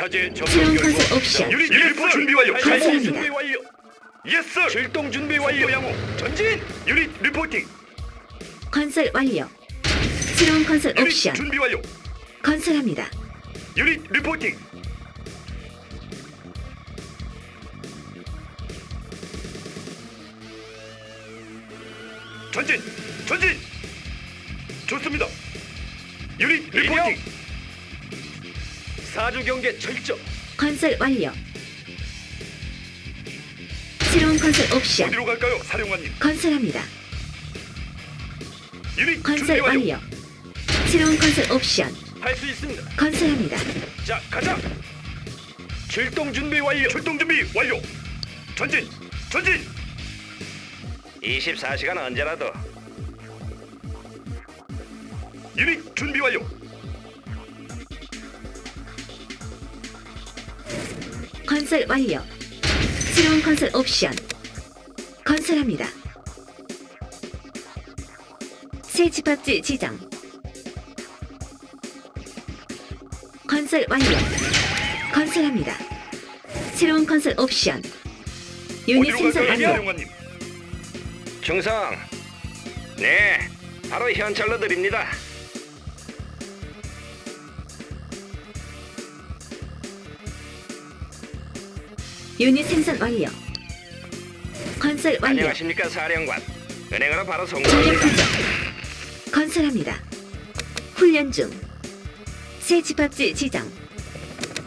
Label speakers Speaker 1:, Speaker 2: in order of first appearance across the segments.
Speaker 1: 차제 접근
Speaker 2: 새로운
Speaker 1: 결과.
Speaker 2: 옵션.
Speaker 1: 유닛 리포 준비 완료.
Speaker 2: 감사합니다.
Speaker 1: 출동 준비 완료. 예스. 출동 준비 완료. 양호. 전진. 유닛 리포팅.
Speaker 2: 건설 완료. 새로운 건설
Speaker 1: 유닛
Speaker 2: 옵션
Speaker 1: 준비 완료.
Speaker 2: 건설합니다.
Speaker 1: 유닛 리포팅. 사주 경계 철저.
Speaker 2: 건설 완료. 새로운 건설 옵션
Speaker 1: 어디로 갈까요, 사령관님?
Speaker 2: 건설합니다.
Speaker 1: 유닛 준비
Speaker 2: 건설
Speaker 1: 완료.
Speaker 2: 완료. 새로운 건설 옵션
Speaker 1: 할 수 있습니다.
Speaker 2: 건설합니다.
Speaker 1: 자, 가자. 출동 준비 완료. 출동 준비 완료. 전진. 전진.
Speaker 3: 24시간 언제라도
Speaker 1: 유닛 준비 완료.
Speaker 2: 건설 완료. 새로운 건설 옵션 건설합니다. 새 집합지 지정. 건설 완료. 건설합니다. 새로운 건설 옵션. 유닛
Speaker 1: 어디로
Speaker 2: 생산
Speaker 1: 갈까요,
Speaker 2: 완료.
Speaker 1: 사령관님?
Speaker 3: 충성 네 바로 현찰로 드립니다
Speaker 2: 유닛 생산 완료. 건설 완료.
Speaker 3: 안녕하십니까 사령관 은행으로 바로
Speaker 2: 전력 부족. 건설합니다. 훈련 중. 새 집합지 지정.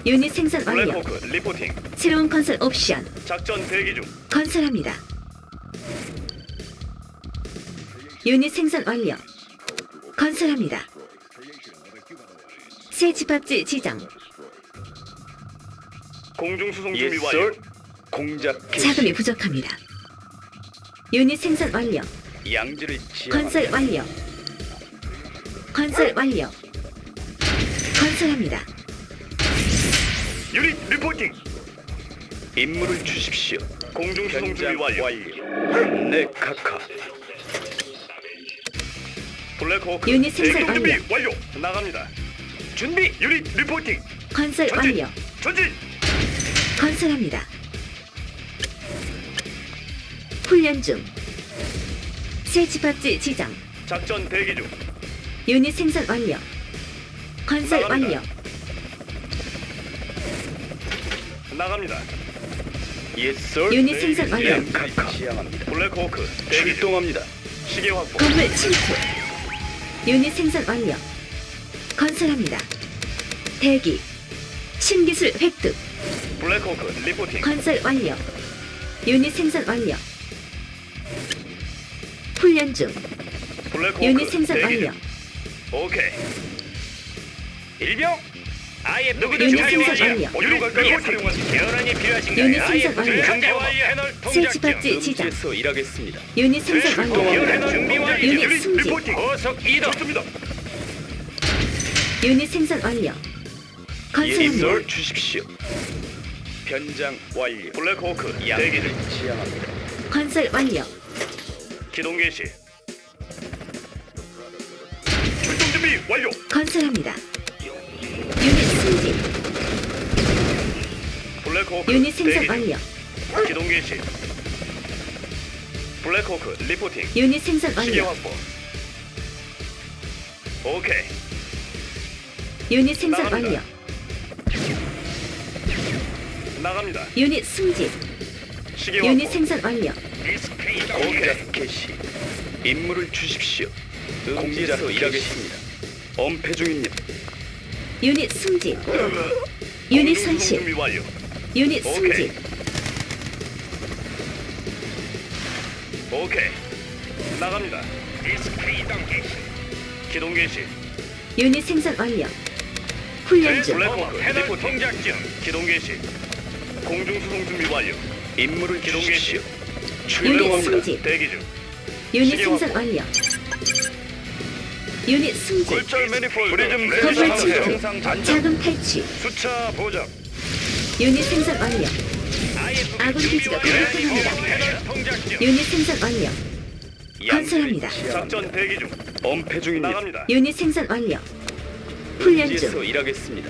Speaker 2: 유닛 생산 완료.
Speaker 1: 블랙호크 리포팅.
Speaker 2: 새로운 건설 옵션.
Speaker 1: 작전 대기 중.
Speaker 2: 건설합니다. 유닛 생산 완료. 건설합니다. 새 집합지 지정.
Speaker 1: 공중 수송 준비
Speaker 3: Yes,
Speaker 1: 완료. 공작
Speaker 2: 자금이 부족합니다. 유닛 생산 완료.
Speaker 1: 양지를
Speaker 2: 건설 완료. 건설 완료. 건설합니다.
Speaker 1: 유닛 리포팅.
Speaker 3: 임무를 주십시오
Speaker 1: 공중 수송 준비 완료.
Speaker 3: 네 카카
Speaker 1: 블랙호크
Speaker 2: 유닛 생산
Speaker 1: 대기 준비 완료. 나갑니다. 준비 유닛 리포팅.
Speaker 2: 건설
Speaker 1: 전진.
Speaker 2: 완료.
Speaker 1: 전진.
Speaker 2: 건설합니다. 훈련 중. 새 집합지 지정.
Speaker 1: 작전 대기 중.
Speaker 2: 유닛 생산 완료. 건설
Speaker 1: 나갑니다.
Speaker 2: 완료.
Speaker 1: 나갑니다.
Speaker 3: 예스
Speaker 2: 유닛 생산 완료.
Speaker 3: 지향합니다
Speaker 1: 블랙호크 대기 중.
Speaker 3: 출동합니다
Speaker 1: 시계 확보.
Speaker 2: 건물 침투. 유닛 생산 완료. 건설합니다. 대기. 신기술 획득.
Speaker 1: 블랙호크 리포팅.
Speaker 2: 건설 완료. 유닛 생산 완료. 훈련 중.
Speaker 1: 블랙호크
Speaker 2: 유닛 생산
Speaker 1: 대기
Speaker 2: 완료.
Speaker 1: 중. 오케이.
Speaker 3: 일병 아예
Speaker 1: 누구든
Speaker 2: 유닛 생산
Speaker 1: 완료.
Speaker 2: 완료.
Speaker 1: 어디로 갈까요, 사령관님?
Speaker 3: 변환이 필요하신가요?
Speaker 2: 유닛
Speaker 3: 아예
Speaker 2: 생산 완료.
Speaker 3: 준비 동작중
Speaker 2: 집합지 지정.
Speaker 3: 일하겠습니다
Speaker 2: 유닛 생산 완료.
Speaker 3: 변환 준비 완료
Speaker 2: 유닛 승진.
Speaker 1: 리포팅.
Speaker 3: 고속 이동
Speaker 1: 좋습니다.
Speaker 2: 유닛 생산 완료.
Speaker 3: 임무를 주십시오 변장 완료
Speaker 1: 블랙호크 대기 중.
Speaker 3: 지향합니다
Speaker 2: 건설 완료.
Speaker 1: 기동 개시. 출동 준비 완료.
Speaker 2: 건설합니다. 유닛 승진.
Speaker 1: 블랙호크
Speaker 2: 유닛 생산
Speaker 1: 대기 중.
Speaker 2: 완료.
Speaker 1: 기동 개시. 블랙호크 리포팅.
Speaker 2: 유닛 생산
Speaker 1: 시계
Speaker 2: 완료.
Speaker 1: 확보. 오케이.
Speaker 2: 유닛 생산
Speaker 1: 나갑니다.
Speaker 2: 완료.
Speaker 1: 나갑니다.
Speaker 2: 유닛 승진.
Speaker 1: 시계
Speaker 2: 유닛. 생산 완료.
Speaker 3: 오 케이 개시 임무를 주십시오 공지에서 일하겠습니다 엄폐 중입니다
Speaker 2: 유닛 승진. 유닛 손실.
Speaker 1: 준비 완료.
Speaker 2: 유닛
Speaker 1: 오케이.
Speaker 2: 승진.
Speaker 1: 오케이. 나갑니다. 이동 개시. 기동 개시.
Speaker 2: 유닛 생산 완료. 훈련 중.
Speaker 1: 블랙호크 리포팅. 동작중. 기동 개시. 공중 수송 준비 완료.
Speaker 3: 임무를
Speaker 1: 기동
Speaker 3: 주십시오
Speaker 2: 유닛
Speaker 3: 출동합니다
Speaker 2: 승진.
Speaker 1: 대기 중.
Speaker 2: 유닛 생산. 완료. 유닛 승진.
Speaker 1: 굴절 매니폴드.
Speaker 2: 건물 침투.
Speaker 1: 정상.
Speaker 2: 자금 탈취.
Speaker 1: 수차 보정.
Speaker 2: 유닛 생산 완료. 아군 기지가 공격합니다.
Speaker 1: 동작중.
Speaker 2: 유닛 생산 완료. 건설합니다.
Speaker 1: 작전 대기 중.
Speaker 3: 엄폐 중입니다
Speaker 1: 나갑니다.
Speaker 2: 유닛 생산 완료. 훈련 중.
Speaker 3: 일하겠습니다.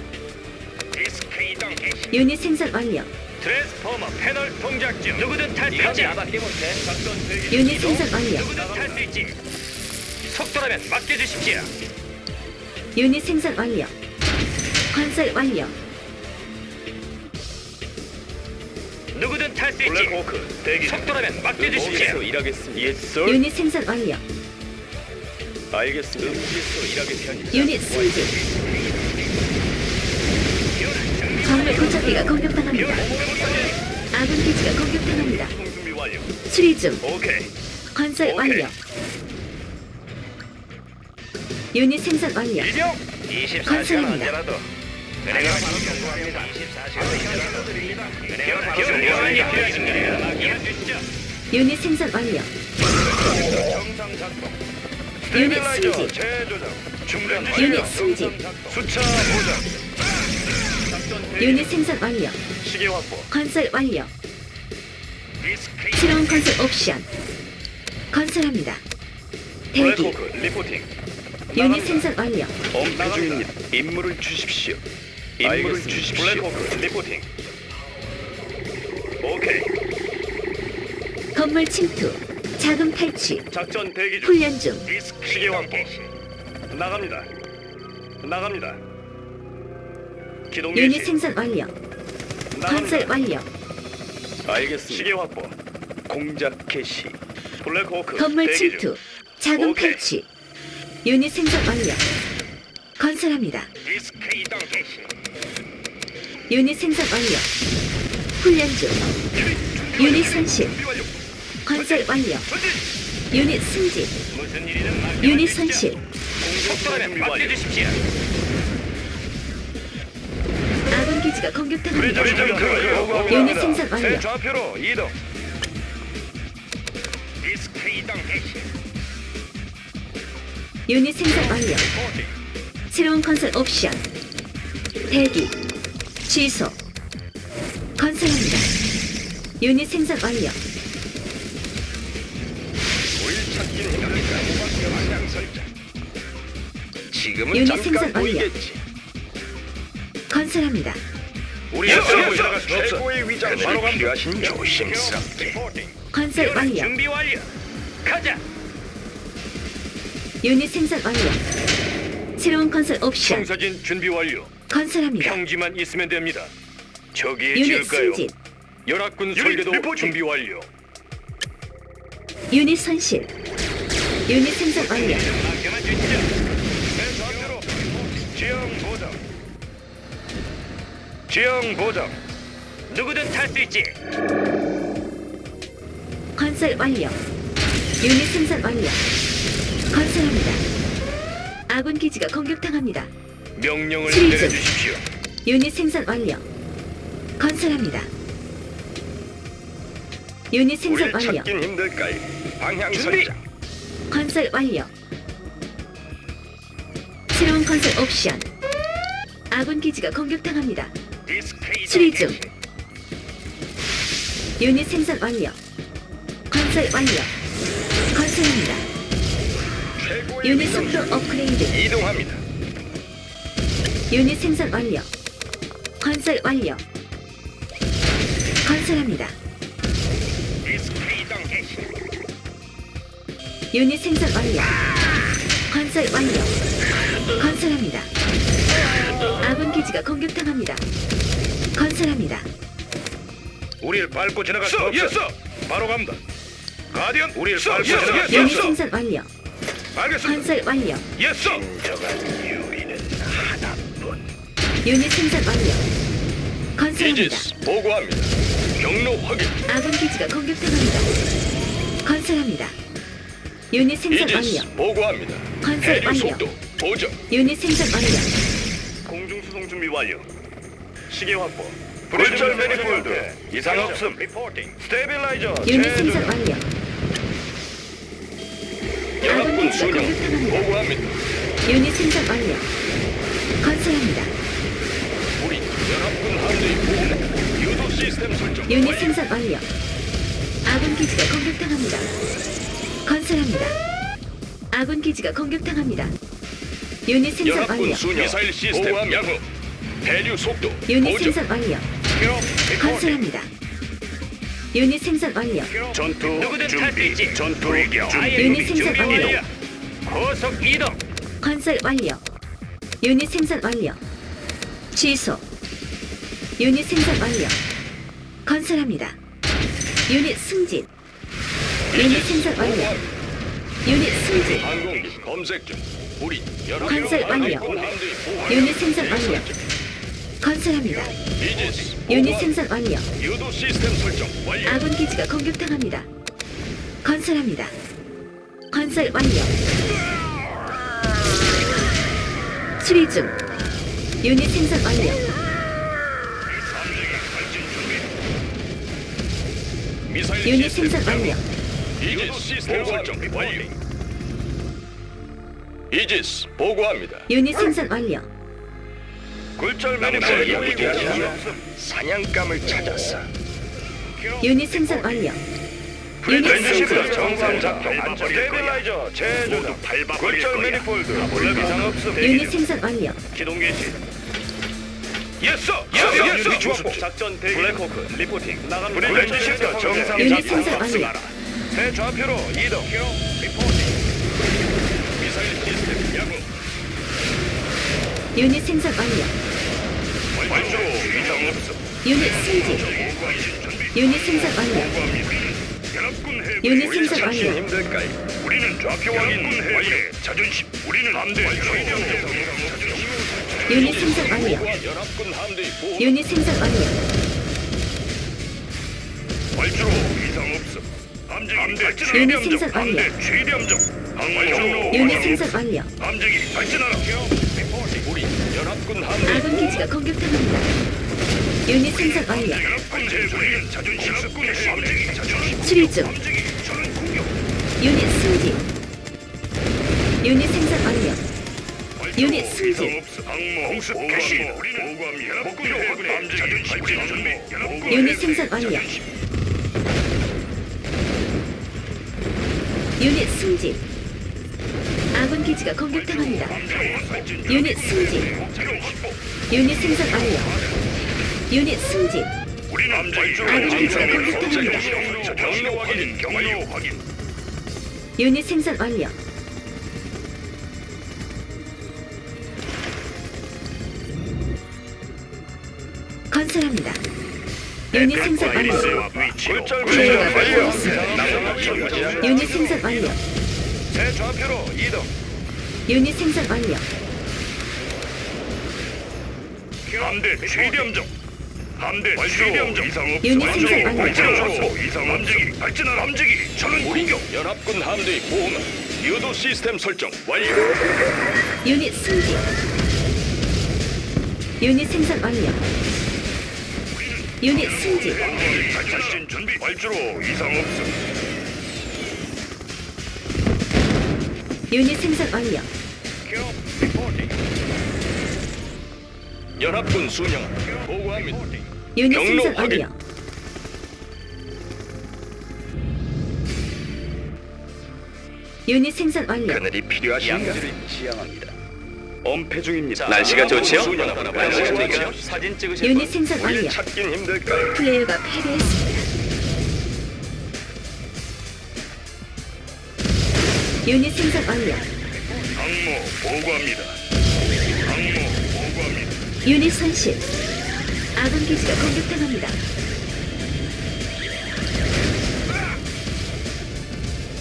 Speaker 2: 유닛 생산 완료.
Speaker 4: 트랜스포머 패널 동작 중. 누구든 탈 수 있지. 나밖에 못해. 작전 대기.
Speaker 2: 유닛 생산 완료.
Speaker 4: 누구든 탈 수 있지. 속도라면 맡겨주십시오.
Speaker 2: 유닛 생산 완료. 건설 완료.
Speaker 4: 누구든 탈 수 있지. 블랙호크 대기. 속도라면 맡겨주십시오.
Speaker 5: 음지에서 일하겠습니다. 예, sir.
Speaker 2: 유닛 생산 완료.
Speaker 5: 알겠습니다. 음지에서 일하겠습니다.
Speaker 2: 유닛 승진. 정밀 고착기가 공격당합니다. 아군 기지가 공격당합니다.
Speaker 4: 준비 완료.
Speaker 2: 수리 중.
Speaker 4: 오케이.
Speaker 2: 건설
Speaker 4: 오케이.
Speaker 2: 완료. 유닛 생산 완료.
Speaker 4: 일병 24시간
Speaker 2: 건설입니다.
Speaker 4: 언제라도 내가 바로 경고합니다. 24시간 언제라도 드립니다. 내가 바로 경고합니다. 맡겨 주시죠.
Speaker 2: 유닛 생산 완료.
Speaker 4: 정상 작동.
Speaker 2: 유닛 승진.
Speaker 4: 재조정. 중단
Speaker 2: 유닛
Speaker 4: 완료.
Speaker 2: 승진.
Speaker 4: 수차 보정.
Speaker 2: 유닛 생산 완료.
Speaker 4: 시계 확보.
Speaker 2: 건설 완료. 새로운 건설 옵션. 건설합니다. 대기.
Speaker 4: 블랙호크 리포팅.
Speaker 2: 유닛 생산 완료.
Speaker 5: 엄폐 중입니다. 임무를 주십시오. 임무를
Speaker 4: 알겠습니다.
Speaker 5: 주십시오.
Speaker 4: 블랙호크 리포팅. 오케이.
Speaker 2: 건물 침투. 자금 탈취.
Speaker 4: 작전 대기 중.
Speaker 2: 훈련 중.
Speaker 4: 시계 확보. 나갑니다. 나갑니다. 기동
Speaker 2: 유닛
Speaker 4: 개시.
Speaker 2: 생산 완료. 건설. 완료.
Speaker 5: 알겠습니다.
Speaker 4: 시계 확보.
Speaker 5: 공작 개시.
Speaker 4: 블랙호크
Speaker 2: 건물
Speaker 4: 대기 중.
Speaker 2: 침투. 자금
Speaker 4: 오케이.
Speaker 2: 탈취. 유닛 생산 완료. 건설합니다.
Speaker 4: 디스크 이동 개시.
Speaker 2: 유닛 생산 완료. 훈련 중. 유닛 손실.
Speaker 4: 준비 완료.
Speaker 2: 건설 완료.
Speaker 4: 전진.
Speaker 2: 유닛 승진.
Speaker 4: 무슨 일이든 맡겨
Speaker 2: 유닛. 손실.
Speaker 4: 속도라면 맡겨주십시오.
Speaker 2: 기지가
Speaker 4: 그
Speaker 2: 유닛 생산 완료.
Speaker 4: 새 좌표로 이동. 디스크 이동 개시.
Speaker 2: 유닛 생산 완료. 새로운 건설 옵션. 대기. 취소. 건설합니다. 유닛 생산 완료.
Speaker 4: 우리 찾기는 힘듭니까? 방향 설정.
Speaker 5: 지금은
Speaker 2: 유닛
Speaker 5: 잠깐
Speaker 2: 생산 완료.
Speaker 5: 보이겠지.
Speaker 2: 건설합니다.
Speaker 4: 우리
Speaker 5: 예,
Speaker 4: 앞으로
Speaker 5: 예,
Speaker 4: 없어.
Speaker 5: 최고의 위장 바로 갑니다. 조심스럽게.
Speaker 2: 건설 완료.
Speaker 4: 준비 완료. 가자.
Speaker 2: 유닛 생산 완료. 새로운 건설 옵션.
Speaker 4: 청사진 준비 완료.
Speaker 2: 건설합니다.
Speaker 4: 평지만 있으면 됩니다. 저기에
Speaker 2: 유닛
Speaker 4: 지을까요?
Speaker 2: 승진.
Speaker 4: 연합군 설계도
Speaker 5: 리포팅.
Speaker 4: 준비 완료.
Speaker 2: 유닛 손실. 유닛 생산 완료.
Speaker 4: 맡겨만 주시죠. 지형 보정. 누구든 탈 수 있지.
Speaker 2: 건설 완료. 유닛 생산 완료. 건설합니다. 아군 기지가 공격당합니다.
Speaker 4: 명령을
Speaker 2: 중.
Speaker 4: 내려주십시오.
Speaker 2: 유닛 생산 완료. 건설합니다. 유닛 생산 완료.
Speaker 5: 찾긴 힘들까요? 방향
Speaker 4: 준비.
Speaker 5: 설정.
Speaker 2: 건설 완료. 새로운 건설 옵션. 아군 기지가 공격당합니다.
Speaker 4: 디스크레이더
Speaker 2: 수리 중.
Speaker 4: 개시.
Speaker 2: 유닛 생산 완료. 건설 완료. 건설합니다. 유닛 속도 업그레이드.
Speaker 5: 이동합니다.
Speaker 2: 유닛 생산 완료. 건설 완료. 건설합니다.
Speaker 4: 개시.
Speaker 2: 유닛 생산 완료. 건설 완료. 건설합니다. 아군 기지가 공격당합니다. 건설합니다.
Speaker 4: 우리를 밟고 지나갈 수 없어. 예스. 바로 갑니다. 가디언 우리를 밟고 지나갈 수
Speaker 2: 유닛
Speaker 4: 없어.
Speaker 2: 생산 완료.
Speaker 4: 알겠습니다.
Speaker 2: 건설 완료.
Speaker 4: 예스. 진정한 유리는 하나뿐.
Speaker 2: 유닛 생산 완료. 건설합니다.
Speaker 5: 이지스 보고합니다. 경로 확인.
Speaker 2: 아군 기지가 공격당합니다. 건설합니다. 유닛 생산
Speaker 5: 이지스
Speaker 2: 완료.
Speaker 5: 보고합니다.
Speaker 2: 건설 완료.
Speaker 5: 속도 보정.
Speaker 2: 유닛 생산 완료.
Speaker 4: 공중 수송 준비 완료. 시계 확보.
Speaker 5: 불절 매니폴드.
Speaker 4: 이상 없음. 리포팅. 스테빌라이저.
Speaker 2: 유닛
Speaker 4: 제조.
Speaker 2: 생산 완료. 아군
Speaker 5: 연합군
Speaker 2: 공격당합니다.
Speaker 5: 보고합니다.
Speaker 2: 유닛 생산 완료. 건설합니다.
Speaker 5: 우리 연합군 함대의 보호.
Speaker 4: 유도 시스템 설정.
Speaker 2: 유닛 생산 완료. 아군 기지가 공격당합니다. 건설합니다. 아군 기지가 공격당합니다. 유닛 생산
Speaker 5: 연합군
Speaker 2: 완료.
Speaker 4: 미사일 시스템
Speaker 5: 보고합니다.
Speaker 4: 양호.
Speaker 6: 배류 속도
Speaker 2: 유닛. 생산 완료. 건설합니다. 유닛 생산 완료.
Speaker 7: 전투
Speaker 6: 누구든 탈수
Speaker 7: 준비.
Speaker 6: 있지.
Speaker 7: 전투
Speaker 6: 불경.
Speaker 2: 유닛 생산 완료.
Speaker 6: 고속 이동.
Speaker 2: 건설 완료. 유닛 생산 완료. 취소. 유닛 생산 완료. 건설합니다. 유닛 승진. 유닛 생산 완료. 유닛 승진.
Speaker 6: 항공기 검색 중. 우리 연합
Speaker 2: 건설 완료. 유닛 생산 완료. 건설합니다. 유닛. 생산 완료.
Speaker 6: 유도 시스템 설정 완료.
Speaker 2: 아군 기지가 공격당합니다. 건설합니다. 건설 완료. 수리 중. 유닛 생산 완료. 유닛 생산 완료.
Speaker 6: 이지스 시스템 설정 완료. 이지스 보고합니다.
Speaker 2: 유닛 생산 완료.
Speaker 6: 굴절맨이 사냥감을 찾았어.
Speaker 2: 유닛 생산 완료. 유닛 승진.
Speaker 7: 정상 작동 안전 스테빌라이저 재조정 굴절 매니폴드 몰라 이상 없음.
Speaker 2: 유닛 생산 완료.
Speaker 7: 기동 개시. 예스! 예스! 예스! 작전 대기 블랙호크 리포팅 나간 브리랜드 시스터 정상
Speaker 2: 유닛
Speaker 7: 작동
Speaker 2: 생산 완료.
Speaker 7: 새 좌표로 이동. 리포팅. 미사일 시스템 야구
Speaker 2: 유닛 생산 완료.
Speaker 7: 완수로 이상 없음
Speaker 2: 유닛 승진. 유닛 생산 완료. 유닛 생산 완료.
Speaker 7: 힘들까요? 우리는 좌표 확인 해군의 자존심 우리는 함대 자존심
Speaker 2: 유닛 생산 완료.
Speaker 6: 연합군 함대 보호.
Speaker 2: 유닛 생산 완료.
Speaker 7: 발주로 이상 없음. 함정이 함대
Speaker 2: 유닛
Speaker 7: 최대함정
Speaker 2: 생산 완료.
Speaker 7: 함대 최대함정
Speaker 2: 유닛 생산 완료.
Speaker 7: 함정이 발진하라.
Speaker 6: 연합군 함대
Speaker 2: 아군 기지가 공격당합니다. 유닛 생산 완료.
Speaker 7: 공격.
Speaker 2: 유닛 승진. 유닛 생산 완료. 유닛 승진. 유닛 생산 완료. 유닛 승진. 아군 기지가 공격당합니다. 유닛 승진. 유닛 생산 완료. 유닛 승진. 아군 기지가 공격당합니다.
Speaker 7: 경로 확인, 경로 확인.
Speaker 2: 유닛 생산 완료. 건설합니다. 유닛 생산 완료. 제어가 되고 있습니다. 유닛 생산 완료.
Speaker 7: 새 좌표로 이동.
Speaker 2: 유닛 생산 완료.
Speaker 7: 함대 최대함정. 함대 최대함정 이상 없음.
Speaker 2: 유닛 생산 완료.
Speaker 7: 발전소 이상 함정이 발진한 함정이 저는 공격.
Speaker 6: 연합군 함대 보호막 유도 시스템 설정 완료.
Speaker 2: 유닛 승진. 유닛 생산 완료. 유닛 승진.
Speaker 7: 작전 준비. 발주로 이상 없음.
Speaker 2: 유닛 생산 완료.
Speaker 6: 연합군 순영 보고합니다.
Speaker 2: 유닛
Speaker 6: 경로
Speaker 2: 생산
Speaker 6: 확인.
Speaker 2: 완료. 유닛 생산 완료.
Speaker 6: 그늘이 필요하신가?
Speaker 7: 지향합니다. 엄폐 중입니다.
Speaker 6: 날씨가 좋지요?
Speaker 7: 사진 찍으실
Speaker 2: 유닛 생산 완료.
Speaker 6: 우리 찾긴 힘들까요?
Speaker 2: 플레이어가 패배했습니다. 유닛 생산 완료.
Speaker 7: 항모 보고합니다. 항모 보고합니다.
Speaker 2: 유닛 손실. 아군 기지가 공격당합니다.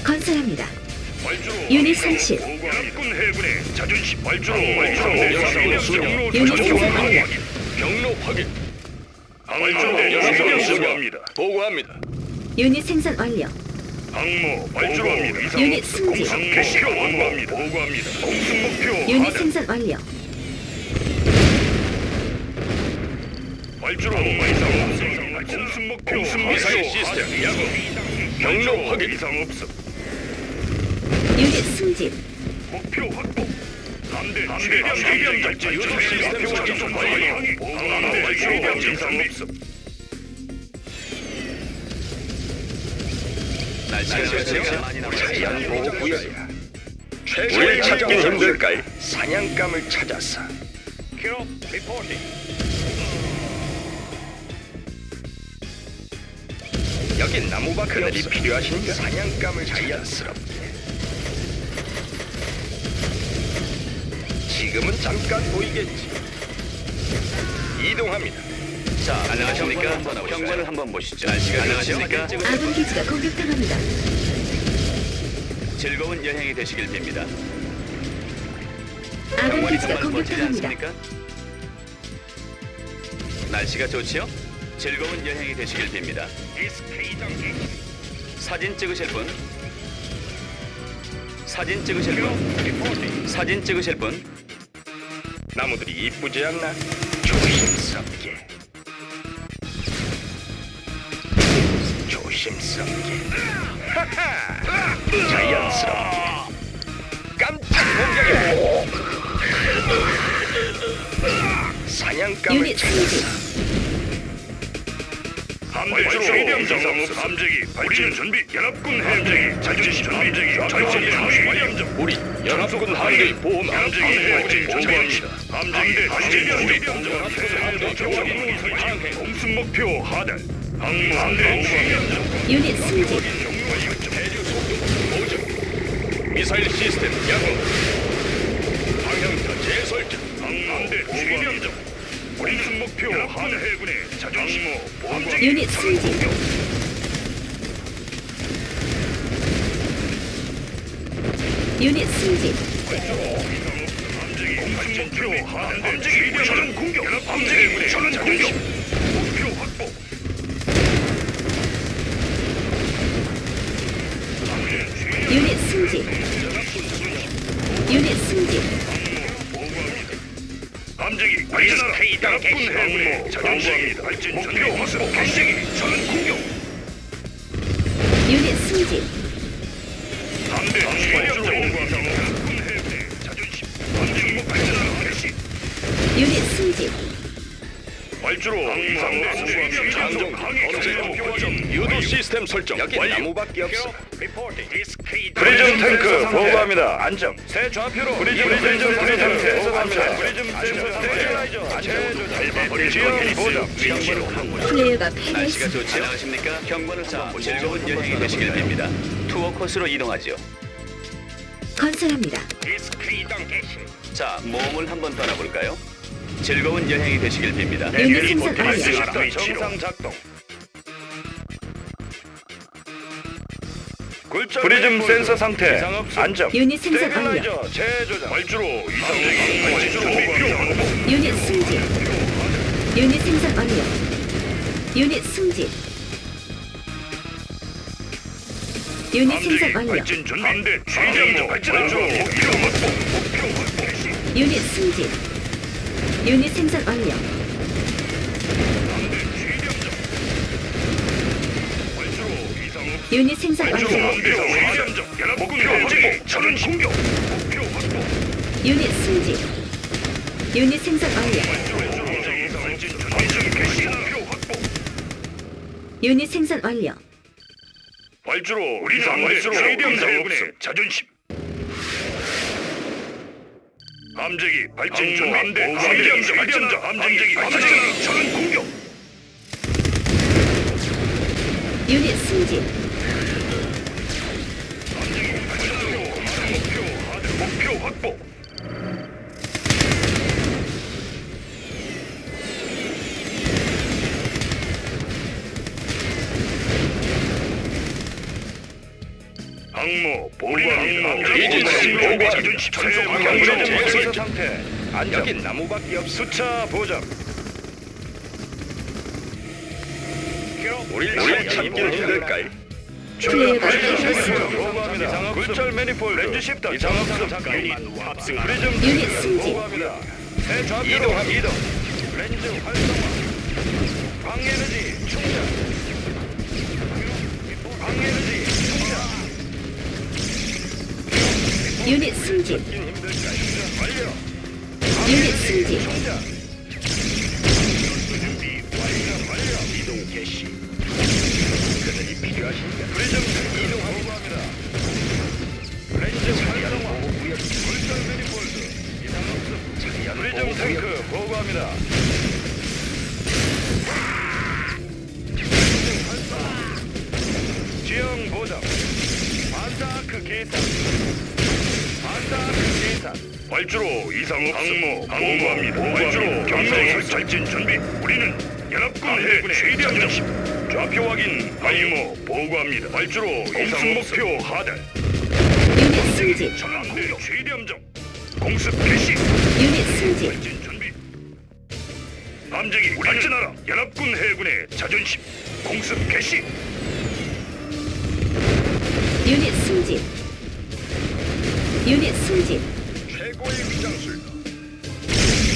Speaker 2: 건설합니다.
Speaker 7: 발주로
Speaker 2: 유닛 손실.
Speaker 7: 연합군 해군의 자존심 발주로 발주로
Speaker 2: 유닛 생산 완료.
Speaker 6: 경로 확인.
Speaker 7: 발주로
Speaker 6: 순영
Speaker 7: 보고합니다.
Speaker 6: 보고합니다.
Speaker 2: 유닛 생산 완료.
Speaker 7: 항모 발주로합니다. 이상
Speaker 2: 유닛. 승진.
Speaker 7: 공습 개시 보고합니다. 보고합니다. 공습 목표
Speaker 2: 유닛. 생산 완료.
Speaker 7: 발주로 이상 없음. 공습 목표
Speaker 6: 공습 미사일 시스템 야구. 경로 확인.
Speaker 7: 이상 없음.
Speaker 2: 유닛 승진.
Speaker 7: 목표 확보. 함대 최대한 발전 유도 시스템 설정 완료. 함대 최대한 이상 없음.
Speaker 6: 날씨가 좋지요? 자연 보호 구역이야. 우리 찾긴 힘들까요? 사냥감을 찾았어.
Speaker 4: 킬업 리포팅.
Speaker 5: 여긴 나무밖에
Speaker 4: 그늘이. 필요하십니까?
Speaker 5: 사냥감을 자연스럽게. 지금은 잠깐 보이겠지. 이동합니다.
Speaker 8: 자, 안녕하십니까? 경관을 한번 보시죠. 날씨가 안녕하십니까?
Speaker 2: 아군 기지가 공격당합니다.
Speaker 8: 즐거운 여행이 되시길 빕니다.
Speaker 2: 아군
Speaker 8: 경관이
Speaker 2: 기지가
Speaker 8: 정말 멋지지
Speaker 2: 공격당합니다.
Speaker 8: 않습니까? 날씨가 좋지요? 즐거운 여행이 되시길 빕니다. 사진 찍으실 분? 사진 찍으실 분?
Speaker 4: 리포팅.
Speaker 8: 사진 찍으실 분?
Speaker 5: 나무들이 이쁘지 않나? 조심스럽게. 조심스럽게. 자연스럽게. 깜짝 공격이야. 사냥감을
Speaker 2: 유닛 승진.
Speaker 4: 함대주로 최병정 함재기 발진 준비 연합군 함재기 자주시 함재기 전진 함재기
Speaker 5: 우리 연합군 함대 보험
Speaker 4: 함재기 발진 준비 함재기 발진 우리 함대 조합 공습 목표 최병정
Speaker 2: 유닛 승진.
Speaker 5: 미사일 시스템 양호. 방향타 재설정.
Speaker 4: 항모함대 최병정 공습 목표 하달 해군의 자존심 보관
Speaker 2: 유닛 승진. 유닛 승진.
Speaker 4: 목표 함재기 저는 공격 저는 공격
Speaker 2: 유닛 승진. 유닛 승진.
Speaker 4: 함재기 발진하라. 연합군 해군의 자존심 발진 목표 확보 함재기 저는 공격.
Speaker 2: 유닛 승진.
Speaker 4: 함대 최병정 연합군 해군의 자존심. 함재기 목 발진하라. 개시.
Speaker 2: 유닛 승진.
Speaker 4: 발주로 항상 장정 검색
Speaker 5: 유도 시스템 설정. 여기
Speaker 4: 완료.
Speaker 5: 나무밖에 없어.
Speaker 4: 프리즘 탱크 보고합니다. 안정. 새 좌표로 프리즘 프리즘 프리즘 센서 감사. 프리즘 센서 스테이라이저. 안정. 지형 보정. 위치로
Speaker 2: 플레이어가
Speaker 8: 날씨가
Speaker 2: 패배했습니다.
Speaker 8: 좋지요? 안녕하십니까? 경관을 보시죠. 즐거운 여행이 되시길 빕니다. 투어 코스로 이동하죠.
Speaker 2: 건설합니다.
Speaker 8: 자, 모험을 한번 떠나볼까요? 즐거운 여행이 되시길 빕니다.
Speaker 2: 유닛 생산 완료.
Speaker 4: 정상 작동.
Speaker 5: 프리즘 센서 상태.
Speaker 4: 안정.
Speaker 2: 유닛 생산 완료.
Speaker 4: 스테빌라이저 재조정. 발주로 이상. 발주로
Speaker 2: 유닛 승진. 유닛 생산 완료. 유닛 승진. 유닛 생산 완료.
Speaker 4: 발진 준비. 확보. 목표 확보. 개시.
Speaker 2: 유닛 승진. 유닛 생산 완료.
Speaker 4: 함대 최병정. 발주로 이상 없.
Speaker 2: 유닛 생산 완료.
Speaker 4: 목표. 저는 공격. 목표 확보.
Speaker 2: 유닛 승진. 유닛 생산 완료. 유닛 생산 완료.
Speaker 4: 발주로 우리 상대로 최병정군의 자존심. 함재기 발진 중 함대 최병정 발전자 함재기 발전 저는 공격.
Speaker 2: 유닛 승진.
Speaker 4: 확보. 항모 보고합니다.
Speaker 5: 이진 보고.
Speaker 4: 자존심
Speaker 5: 전속
Speaker 4: 전속
Speaker 5: 경정
Speaker 4: 방정
Speaker 5: 재설
Speaker 4: 재설
Speaker 5: 상태. 여긴 나무밖에 없어.
Speaker 4: 수차 보정.
Speaker 5: 우릴 우릴 찾기는 힘들까요?
Speaker 4: 굴절 매니폴드. 렌즈 없음 유닛 탑승 프리즘
Speaker 2: 유닛 승진.
Speaker 4: 보고합니다. 새 좌표로 이동 렌즈 활성화. 광에너지 충전. 광에너지 충전.
Speaker 2: 유닛 승진.
Speaker 4: 힘 힘들까요? 완료.
Speaker 2: 유닛 승진.
Speaker 4: 충전 그들이 필요하십니까? 프리즘 이동하고 합니다. 렌즈 활성화 굴절 매니폴드 이상 없음 프리즘 탱크 보고합니다. 지형 보정. 반다크 계산. 반다크 계산. 발주로 이상 없음. 항모 보고합니다. 발주로 경로 설진 준비. 우리는 연합군 해군의 최대한 전심. 좌표 확인. 항모 보고합니다. 발주로 이상 목표 하단.
Speaker 2: 유닛 승진.
Speaker 4: 전함대 최대함정. 공습 개시.
Speaker 2: 유닛 승진.
Speaker 4: 전진 준비. 함정이 발전하라. 연합군 해군의 자존심. 공습 개시.
Speaker 2: 유닛 승진. 유닛 승진.
Speaker 4: 최고의 위장술.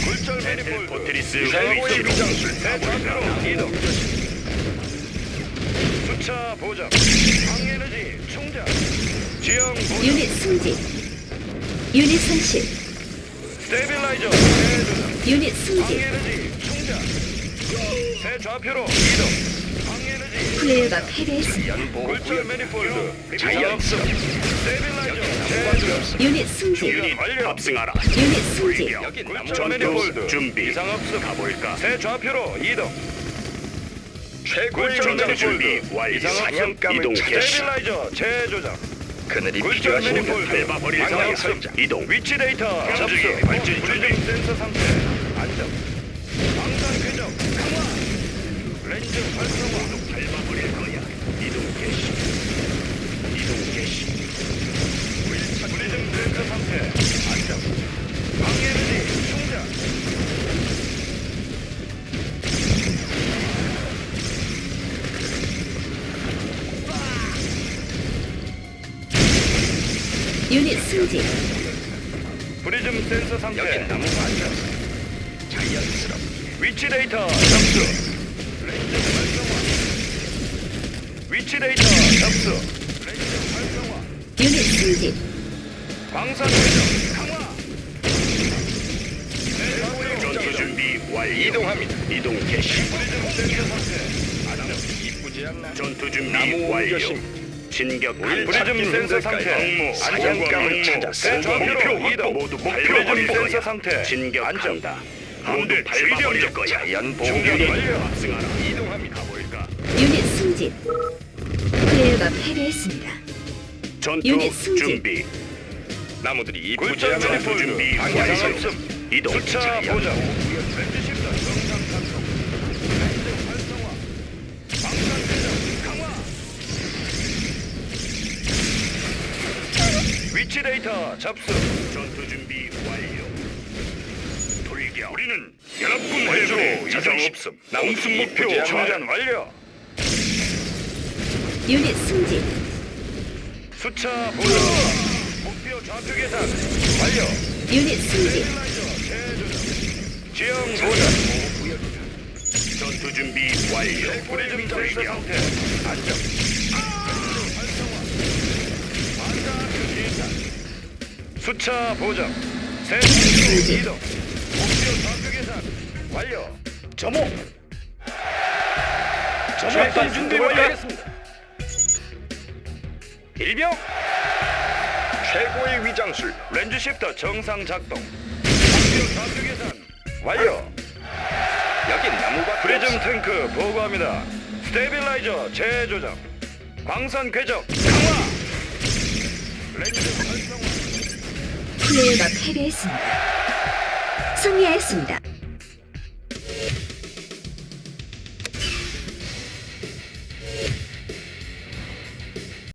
Speaker 4: 굴절 매니폴드. 최고의
Speaker 5: 위치로.
Speaker 4: 위장술. 새 좌표로 이동. 수차 보정. 항에너지 충전. 지형 보정.
Speaker 2: 유닛 승진. 유닛 손실.
Speaker 4: 스테빌라이저. 재조정.
Speaker 2: 유닛 승진.
Speaker 4: 항에너지 충전. 새 좌표로 이동. 항에너지
Speaker 2: 플레이어가 패배했습니다.
Speaker 4: 굴절 매니폴드. 자연성. 스테빌라이저. 재조정.
Speaker 2: 유닛 승진.
Speaker 4: 유닛.
Speaker 5: 탑승하라.
Speaker 2: 유닛 승진.
Speaker 5: 전투 준비.
Speaker 4: 이상 없음
Speaker 5: 가볼까?
Speaker 4: 새 좌표로 이동 최고의
Speaker 5: 전투 준비 완료. 이동 개시.
Speaker 4: 스테빌라이저 재조정
Speaker 5: 그늘이 필요하시면 밟아버릴
Speaker 4: 방향
Speaker 5: 거야.
Speaker 4: 설정
Speaker 5: 이동.
Speaker 4: 위치 데이터
Speaker 5: 감지기
Speaker 4: 접수
Speaker 5: 발진
Speaker 4: 불림 센서 상태 안정 방산 궤적 강화 렌즈 활성화
Speaker 5: 밟아버릴 거야. 이동 개시. 이동 개시.
Speaker 4: 불림 센서 상태 안정 방에너
Speaker 2: 유닛 승진.
Speaker 4: 프리즘 센서 상태
Speaker 5: 여긴 나무
Speaker 4: 안정
Speaker 5: 자연스럽게.
Speaker 4: 위치 데이터 접수 렌즈 활성화 위치 데이터 접수 렌즈 활성화
Speaker 2: 유닛 승진.
Speaker 4: 방산 회전 강화
Speaker 5: 전투 준비 완료. 이동합니다. 이동 개시.
Speaker 4: 프리즘 센서 상태 안정 이쁘지 않나
Speaker 5: 전투 준비
Speaker 8: 나무
Speaker 5: 완료. 진격
Speaker 4: 프리즘 센서 상태 사냥감을
Speaker 5: 찾아
Speaker 4: 새 좌표로 이동
Speaker 5: 모두 목표.
Speaker 4: 센서 상태
Speaker 5: 진격한다. 모두 밟아버릴. 거야. 연
Speaker 4: 충전
Speaker 5: 보균이
Speaker 4: 완료.
Speaker 5: 탑승하라. 이동합니다. 볼까?
Speaker 2: 유닛 승진. 플레이어가 패배했습니다.
Speaker 5: 전투
Speaker 2: 유닛 승진.
Speaker 5: 준비. 나무들이
Speaker 4: 매니폴드
Speaker 5: 준비
Speaker 4: 방향
Speaker 5: 이동.
Speaker 4: 수차
Speaker 5: 자연
Speaker 4: 정상 작동 렌즈 활성화 방산 회전 강화 위치 데이터 접수.
Speaker 5: 전투 준비 완료. 돌격.
Speaker 4: 우리는 연합군 해주로 이상 없음. 공습 목표 충전 완료.
Speaker 2: 유닛 승진.
Speaker 4: 수차 보정 목표 좌표 계산 완료.
Speaker 2: 유닛 승진.
Speaker 4: 지형 보정
Speaker 5: 전투 준비 완료.
Speaker 4: 프리즘 센서 상태. 안정 활성화 반사 계산 수차 보정. 새
Speaker 2: 승진.
Speaker 4: 이동. 목표 좌표 계산 완료. 점호. 점호 준비 완료하겠습니다. 일병. 최고의 위장술 렌즈 시프터 정상 작동. 목표 좌표 계산 완료.
Speaker 5: 여긴 나무가
Speaker 4: 프리즘 탱크 보고합니다. 스테빌라이저 재조정. 광선 궤적 강화.
Speaker 2: 플레이어가 패배했습니다. 승리하였습니다.